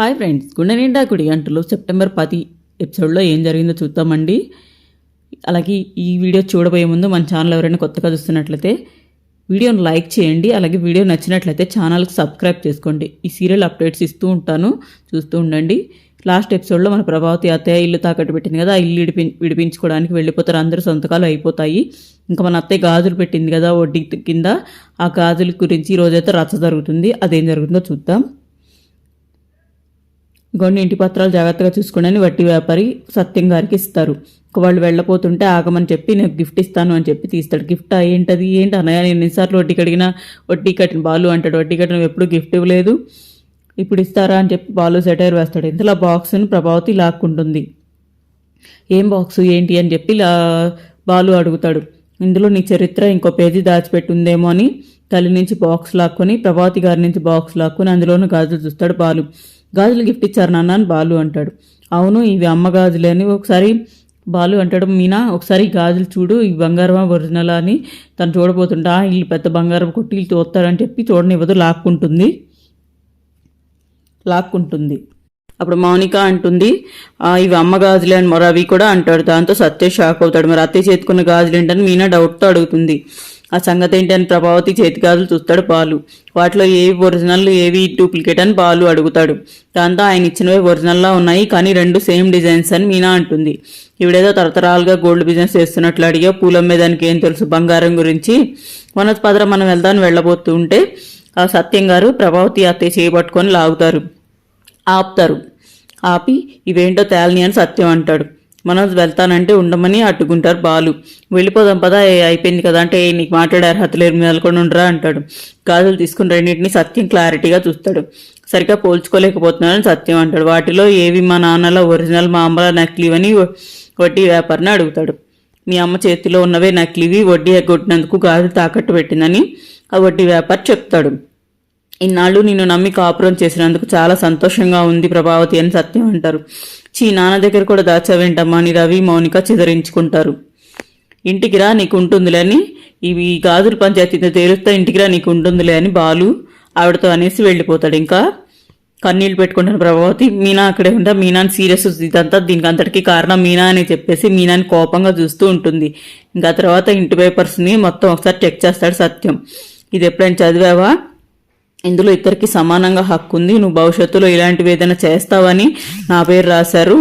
Hi friends గుండె నిండా గుడి గంటలు సెప్టెంబర్ పది ఎపిసోడ్లో ఏం జరిగిందో చూద్దామండి. అలాగే ఈ వీడియో చూడబోయే ముందు మన ఛానల్ ఎవరైనా కొత్తగా చూస్తున్నట్లయితే వీడియోను లైక్ చేయండి అలాగే వీడియో నచ్చినట్లయితే ఛానల్కి సబ్స్క్రైబ్ చేసుకోండి. ఈ సీరియల్ అప్డేట్స్ ఇస్తూ ఉంటాను చూస్తూ ఉండండి. లాస్ట్ ఎపిసోడ్లో మన ప్రభావతి అత్తయ్య ఇల్లు తాకట్టు పెట్టింది కదా ఆ ఇల్లు విడిపి విడిపించుకోవడానికి వెళ్ళిపోతారు. అందరూ సొంతకాలు అయిపోతాయి. ఇంకా మన అత్తయ్య గాజులు పెట్టింది కదా వడ్డీ కింద. ఆ గాజుల గురించి ఈరోజైతే రచ్చ జరుగుతుంది. అదేం జరుగుతుందో చూద్దాం. ఇగోండి ఇంటి పత్రాలు జాగ్రత్తగా చూసుకోండి అని వడ్డీ వ్యాపారి సత్యం గారికి ఇస్తారు. వాళ్ళు వెళ్ళపోతుంటే ఆగమని చెప్పి నేను గిఫ్ట్ ఇస్తాను అని చెప్పి తీస్తాడు. గిఫ్ట్ ఏంటది? ఏంటి? అన్నయ్య నేను ఎన్నిసార్లు వడ్డీ కడిగినా వడ్డీ కట్టిన బాలు అంటాడు. వడ్డీ కట్టిన ఎప్పుడు గిఫ్ట్ ఇవ్వలేదు. ఇప్పుడు ఇస్తారా? అని చెప్పి బాలు సెటైర్ వేస్తాడు. ఇంతలో బాక్స్ని ప్రభావతి లాక్కుంటుంది. ఏం బాక్సు? ఏంటి? అని చెప్పి లా బాలు అడుగుతాడు. ఇందులో నీ చరిత్ర ఇంకో పేజీ దాచిపెట్టుందేమో అని తల్లి నుంచి బాక్స్ లాక్కొని ప్రభావతి గారి నుంచి బాక్స్ లాక్కొని అందులోనూ గాజులు చూస్తాడు బాలు. గాజులు గిఫ్ట్ ఇచ్చారు నాన్న అని బాలు అంటాడు. అవును ఇవి అమ్మ గాజులే అని ఒకసారి బాలు అంటాడు మీనా ఒకసారి గాజులు చూడు ఈ బంగారం ఒరిజినల్ అని తను చూడబోతుంటా వీళ్ళు పెద్ద బంగారం కొట్టి వీళ్ళు చూస్తారని చెప్పి చూడనివ్వదు లాక్కుంటుంది. లాక్కుంటుంది. అప్పుడు మౌనిక అంటుంది ఇవి అమ్మ గాజులే అని మరి అవి కూడా అంటాడు. దాంతో సత్య షాక్ అవుతాడు. మరి అత్తయ్య చేతుకున్న గాజులు ఏంటని మీనా డౌట్తో అడుగుతుంది. ఆ సంగతి ఏంటి అని ప్రభావతి చేతికాదులు చూస్తాడు బాలు. వాటిలో ఏవి ఒరిజినల్ ఏవి డూప్లికేట్ అని బాలు అడుగుతాడు. దాంతో ఆయన ఇచ్చినవి ఒరిజినల్లా ఉన్నాయి కానీ రెండు సేమ్ డిజైన్స్ అని మీనా అంటుంది. ఇవిడేదో తరతరాలుగా గోల్డ్ బిజినెస్ చేస్తున్నట్లు అడిగా. పూలమ్మేదానికి ఏం తెలుసు? బంగారం గురించి. మనోజ్ పదర మనం వెళ్దామని వెళ్ళబోతూ ఉంటే ఆ సత్యం గారు ప్రభావతి అత్తయ్య చేయబట్టుకొని లాగుతారు. ఆపుతారు. ఆపి ఇవేంటో తేలని అని సత్యం అంటాడు. మనోజ్ వెళ్తానంటే ఉండమని అట్టుకుంటారు బాలు. వెళ్ళిపోదాం పదా అయిపోయింది కదా అంటే నీకు మాట్లాడే అర్హత లేదు మీరు ఉండరా అంటాడు. గాజులు తీసుకుని రెండింటిని సత్యం క్లారిటీగా చూస్తాడు. సరిగ్గా పోల్చుకోలేకపోతున్నానని సత్యం అంటాడు. వాటిలో ఏవి మా నాన్నల ఒరిజినల్ మా అమ్మల నకిలీవని వడ్డీ వ్యాపారిని అడుగుతాడు. మీ అమ్మ చేతిలో ఉన్నవే నకిలీవి వడ్డీ ఎగ్గొట్టినందుకు గాజులు తాకట్టు పెట్టిందని ఆ వడ్డీ వ్యాపారి చెప్తాడు. ఇన్నాళ్ళు నిన్ను నమ్మి కాపురం చేసినందుకు చాలా సంతోషంగా ఉంది ప్రభావతి అని సత్యం అంటారు. చీ నాన్న దగ్గర కూడా దాచావేంటమ్మా? అని రవి మౌనిక చిదరించుకుంటారు. ఇంటికి రా నీకు ఉంటుందిలే అని ఇవి గాజుల పంచాయతీతో తేలుస్తా ఇంటికి రా నీకు ఉంటుందిలే అని బాలు ఆవిడతో అనేసి వెళ్ళిపోతాడు. ఇంకా కన్నీళ్ళు పెట్టుకుంటాను ప్రభావతి. మీనా అక్కడే ఉంటా. మీనాని సీరియస్ ఇదంతా దీనికి అంతటికి కారణం మీనా అని చెప్పేసి మీనాని కోపంగా చూస్తూ ఉంటుంది. ఇంకా తర్వాత ఇంటి పేపర్స్ని మొత్తం ఒకసారి చెక్ చేస్తాడు సత్యం. ఇది ఎప్పుడైనా చదివావా? ఇందులో ఇద్దరికి సమానంగా హక్కు ఉంది నువ్వు భవిష్యత్తులో ఇలాంటివి ఏదైనా చేస్తావని నా పేరు రాశారు.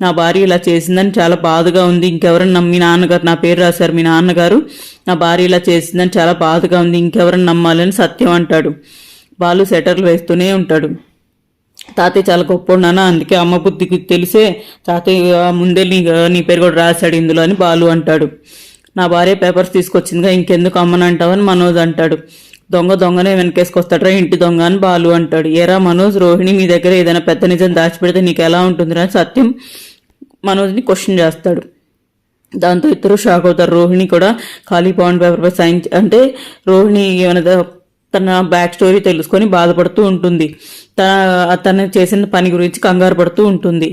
నా భార్య ఇలా చేసిందని చాలా బాధగా ఉంది. ఇంకెవరన్నా నమ్మి నాన్నగారు నా పేరు రాశారు మీ నాన్నగారు. నా భార్య ఇలా చేసిందని చాలా బాధగా ఉంది. ఇంకెవరన్నా నమ్మాలని సత్యం అంటాడు. బాలు సెటర్లు వేస్తూనే ఉంటాడు. తాతయ్య చాలా గొప్ప నాన్న. అందుకే అమ్మ బుద్ధికి తెలిసే తాతయ్య ముందే నీ నీ పేరు కూడా రాశాడు ఇందులో అని బాలు అంటాడు. నా భార్య పేపర్స్ తీసుకొచ్చిందిగా. ఇంకెందుకు అమ్మనంటావని మనోజ్ అంటాడు. దొంగ దొంగనే వెనకేసుకొస్తాడరా ఇంటి దొంగ అని బాలు అంటాడు. ఏరా మనోజ్ రోహిణి మీ దగ్గర ఏదైనా పెద్ద నిజం దాచిపెడితే నీకు ఎలా ఉంటుందిరా సత్యం మనోజ్ని క్వశ్చన్ చేస్తాడు. దాంతో ఇద్దరు షాక్ అవుతారు. రోహిణి కూడా ఖాళీ బాండ్ పేపర్పై సైన్ అంటే రోహిణి ఏమైనా తన బ్యాక్ స్టోరీ తెలుసుకొని బాధపడుతూ ఉంటుంది. తన తను చేసిన పని గురించి కంగారు పడుతూ ఉంటుంది.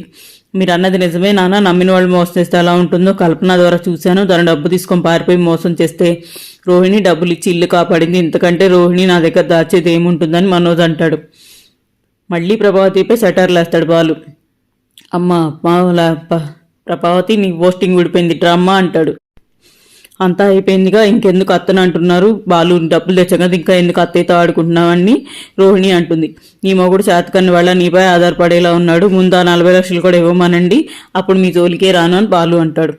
మీరు అన్నది నిజమే నాన్న. నమ్మిన వాళ్ళు మోసం చేస్తే ఎలా ఉంటుందో కల్పన ద్వారా చూశాను. తను డబ్బు తీసుకొని పారిపోయి మోసం చేస్తే రోహిణి డబ్బులు ఇచ్చి ఇల్లు కాపాడింది. ఇంతకంటే రోహిణి నా దగ్గర దాచేది ఏముంటుందని మనోజ్ అంటాడు. మళ్ళీ ప్రభావతిపై సెటర్లు వేస్తాడు బాలు. అమ్మ మామూలా ప్రభావతి నీ పోస్టింగ్ విడిపోయింది. డ్రామా అంటాడు. అంతా అయిపోయిందిగా ఇంకెందుకు అత్తను అంటున్నారు. బాలు డబ్బులు తెచ్చగా ఇంకా ఎందుకు అత్తయ్యతో ఆడుకుంటున్నావని రోహిణి అంటుంది. నీ మొగుడు చేతకన్న వాళ్ళ నీపై ఆధారపడేలా ఉన్నాడు. ముందు ఆ నలభై లక్షలు కూడా ఇవ్వమనండి. అప్పుడు మీ జోలికే రాను అని బాలు అంటాడు.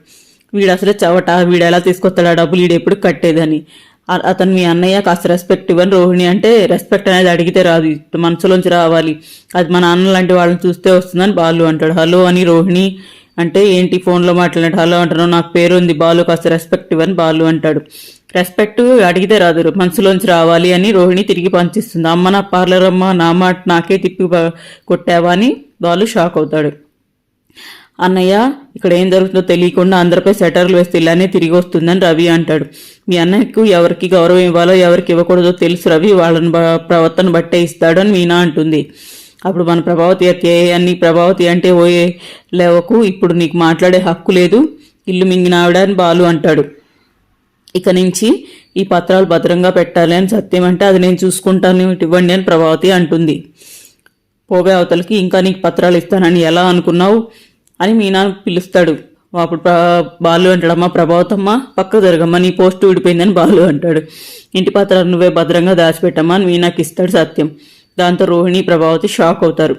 వీడు అసలు చవట వీడు ఎలా తీసుకొస్తాడు ఆ డబ్బులు? వీడు ఎప్పుడు కట్టేదని. అతను మీ అన్నయ్య కాస్త రెస్పెక్ట్ ఇవ్వని రోహిణి అంటే రెస్పెక్ట్ అనేది అడిగితే రాదు. మనసులోంచి రావాలి. అది మా నాన్న లాంటి వాళ్ళని చూస్తే వస్తుందని బాలు అంటాడు. హలో అని రోహిణి అంటే ఏంటి ఫోన్లో మాట్లాడినట్టు? హలో అంటున్నావు నాకు పేరు ఉంది బాలు కాస్త రెస్పెక్ట్ ఇవ్వని బాలు అంటాడు. రెస్పెక్ట్ అడిగితే రాదు మనసులోంచి రావాలి అని రోహిణి తిరిగి పంచిస్తుంది. అమ్మ నా పార్లర్ అమ్మ నా మాట నాకే తిప్పి కొట్టావా అని బాలు షాక్ అవుతాడు. అన్నయ్య ఇక్కడ ఏం జరుగుతుందో తెలియకుండా అందరిపై సెటర్లు వేస్తే ఇలానే తిరిగి వస్తుందని రవి అంటాడు. మీ అన్నయ్యకు ఎవరికి గౌరవం ఇవ్వాలో ఎవరికి ఇవ్వకూడదో తెలుసు రవి వాళ్ళని ప్రవర్తన బట్టే ఇస్తాడు అని మీనా అంటుంది. అప్పుడు మన ప్రభావతి అత్తే అన్ని ప్రభావతి అంటే ఓయే లేవకు ఇప్పుడు నీకు మాట్లాడే హక్కు లేదు. ఇల్లు మింగిన ఆవిడ అని బాలు అంటాడు. ఇక నుంచి ఈ పత్రాలు భద్రంగా పెట్టాలి అని సత్యం అంటే అది నేను చూసుకుంటాను ఇవ్వండి అని ప్రభావతి అంటుంది. పోవే అవతలకి ఇంకా నీకు పత్రాలు ఇస్తానని ఎలా అనుకున్నావు? అని మీనా పిలుస్తాడు. అప్పుడు బాలు అంటాడమ్మా ప్రభావతమ్మ పక్క జరగమ్మా నీ పోస్ట్ ఊడిపోయిందని బాలు అంటాడు. ఇంటి పత్రాలు నువ్వే భద్రంగా దాచిపెట్టమ్మా అని మీనాకి ఇస్తాడు సత్యం. దాంతో రోహిణి ప్రభావతి షాక్ అవుతారు.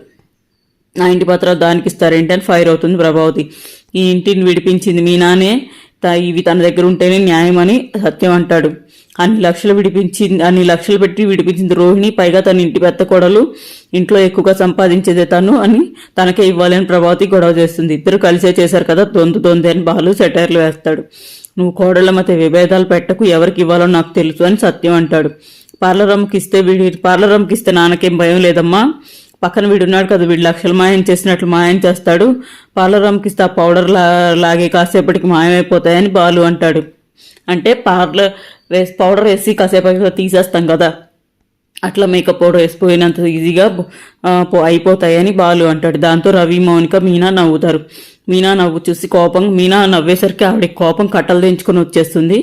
నా ఇంటి పత్రాలు దానికి ఇస్తారేంటి అని ఫైర్ అవుతుంది ప్రభావతి. ఈ ఇంటిని విడిపించింది మీ నానే త- ఇవి తన దగ్గర ఉంటేనే న్యాయం అని సత్యం అంటాడు. అన్ని లక్షలు విడిపించింది అన్ని లక్షలు పెట్టి విడిపించింది రోహిణి. పైగా తన ఇంటి పెద్ద కోడలు ఇంట్లో ఎక్కువగా సంపాదించేదే తను అని తనకే ఇవ్వాలని ప్రభావతి గొడవ చేస్తుంది. ఇద్దరు కలిసే చేశారు కదా దొందు దొందే అని బాలు సెటైర్లు వేస్తాడు. నువ్వు కోడళ్ళ మధ్య విభేదాలు పెట్టకు ఎవరికి ఇవ్వాలో నాకు తెలుసు అని సత్యం అంటాడు. పార్లర్ అమ్మకి ఇస్తే వీడి పార్లర్ అమ్మకి ఇస్తే నాన్నకేం భయం లేదమ్మా. పక్కన వీడు ఉన్నాడు కదా వీడు లక్షలు మాయం చేసినట్లు మాయం చేస్తాడు. పార్లర్ అమ్మకి ఇస్తే ఆ పౌడర్ లా లాగే కాసేపటికి మాయమైపోతాయని బాలు అంటాడు. అంటే పార్లర్ వేసి పౌడర్ వేసి కాసేపటికి తీసేస్తాం కదా. అట్లా మేకప్ పౌడర్ వేసిపోయినంత ఈజీగా అయిపోతాయని బాలు అంటాడు. దాంతో రవి మౌనిక మీనా నవ్వుతారు. మీనా నవ్వు చూసి కోపం మీనా నవ్వేసరికి ఆవిడ కోపం కట్టలు తెంచుకొని వచ్చేస్తుంది.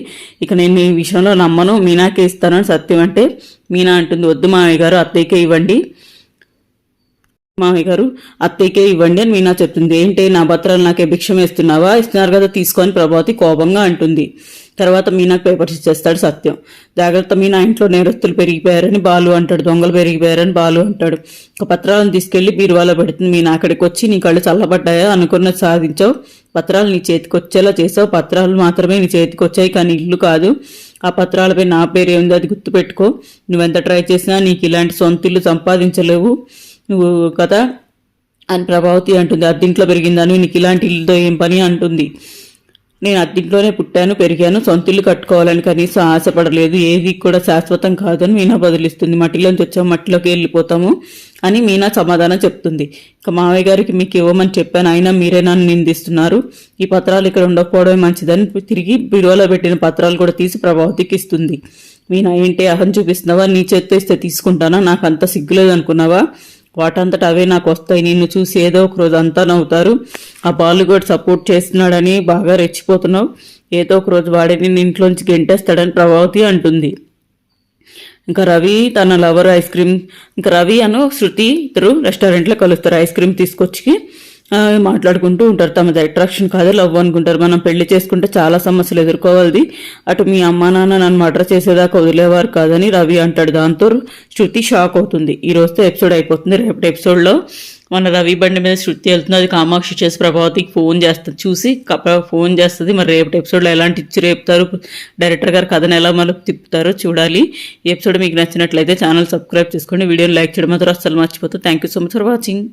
ఇక నేను ఈ విషయంలో నమ్మను మీనాకే ఇస్తానని సత్యం అంటే మీనా అంటుంది వద్దు మామయ్య గారు అత్తయ్యకే ఇవ్వండి. మామయ్య గారు అత్తయ్యకే ఇవ్వండి అని మీనా చెప్తుంది. ఏంటి నా పత్రాలు నాకే భిక్షం వేస్తున్నావా? ఇస్తున్నారు కదా తీసుకొని ప్రభావతి కోపంగా అంటుంది. తర్వాత మీనాకు పేపర్స్ ఇచ్చేస్తాడు సత్యం. జాగ్రత్త మీనా ఇంట్లో నేరస్తులు పెరిగిపోయారని బాలు అంటాడు దొంగలు పెరిగిపోయారని బాలు అంటాడు. ఒక పత్రాలను తీసుకెళ్ళి బీరువాలో పెడుతుంది మీనా. అక్కడికి వచ్చి నీ కళ్ళు చల్లబడ్డాయా? అనుకున్నది సాధించావు. పత్రాలు నీ చేతికి వచ్చేలా చేసావు. పత్రాలు మాత్రమే నీ చేతికి వచ్చాయి కానీ ఇల్లు కాదు. ఆ పత్రాలపై నా పేరు ఏందో అది గుర్తుపెట్టుకో. నువ్వెంత ట్రై చేసినా నీకు ఇలాంటి సొంత ఇల్లు సంపాదించలేవు. నువ్వు కదా? అని ప్రభావతి అంటుంది. అద్దింట్లో పెరిగిందని నీకు ఇలాంటి ఇల్లుతో ఏం పని? అంటుంది. నేను అద్దింట్లోనే పుట్టాను పెరిగాను సొంత ఇల్లు కట్టుకోవాలని కనీసం ఆశపడలేదు. ఏది కూడా శాశ్వతం కాదని మీనా బదిలిస్తుంది. మట్టిలోంచి వచ్చాము మట్టిలోకి వెళ్ళిపోతాము అని మీనా సమాధానం చెప్తుంది. ఇక మావయ్య గారికి మీకు ఇవ్వమని చెప్పాను. అయినా మీరే నన్ను నిందిస్తున్నారు. ఈ పత్రాలు ఇక్కడ ఉండకపోవడమే మంచిదని తిరిగి బిరువలో పెట్టిన పత్రాలు కూడా తీసి ప్రభావతికి ఇస్తుంది. మీనా ఏంటి? అహం చూపిస్తున్నావా? నీ చేత్తో ఇస్తే తీసుకుంటానా? నాకు అంత సిగ్గులేదు అనుకున్నావా? వాటంతట అవే నాకు వస్తాయి. నిన్ను చూసి ఏదో ఒక రోజు అంతా నవ్వుతారు. ఆ బాలు కూడా సపోర్ట్ చేస్తున్నాడని బాగా రెచ్చిపోతున్నావు. ఏదో ఒక రోజు వాడిని నిన్ను ఇంట్లోంచి గెంటేస్తాడని ప్రభావతి అంటుంది. ఇంకా రవి తన లవర్ ఐస్ క్రీమ్ ఇంకా రవి అను శృతి ఇద్దరు రెస్టారెంట్లో కలుస్తారు. ఐస్ క్రీమ్ తీసుకొచ్చి మాట్లాడుకుంటూ ఉంటారు. తమది అట్రాక్షన్ కాదు లవ్ అనుకుంటారు. మనం పెళ్ళి చేసుకుంటే చాలా సమస్యలు ఎదుర్కోవాలి అటు మీ అమ్మా నాన్న నన్ను మర్డర్ చేసేదాకా వదిలేవారు కాదని రవి అంటాడు. దాంతో శృతి షాక్ అవుతుంది. ఈ రోజుతో ఎపిసోడ్ అయిపోతుంది. రేపటి ఎపిసోడ్లో మన రవి బండి మీద శృతి వెళ్తుంది. అది కామాక్షి చేసి ప్రభావతికి ఫోన్ చేస్తుంది. చూసి ఫోన్ చేస్తుంది. మరి రేపటి ఎపిసోడ్లో ఎలాంటి ఇచ్చి రేపుతారు? డైరెక్టర్ గారు కథను ఎలా మలుపు తిప్పుతారో చూడాలి. ఈ ఎపిసోడ్ మీకు నచ్చినట్లయితే ఛానల్ సబ్స్క్రైబ్ చేసుకోండి. వీడియోని లైక్ చేయడం మాత్రం అస్సలు మర్చిపోతుంది thank you so much for watching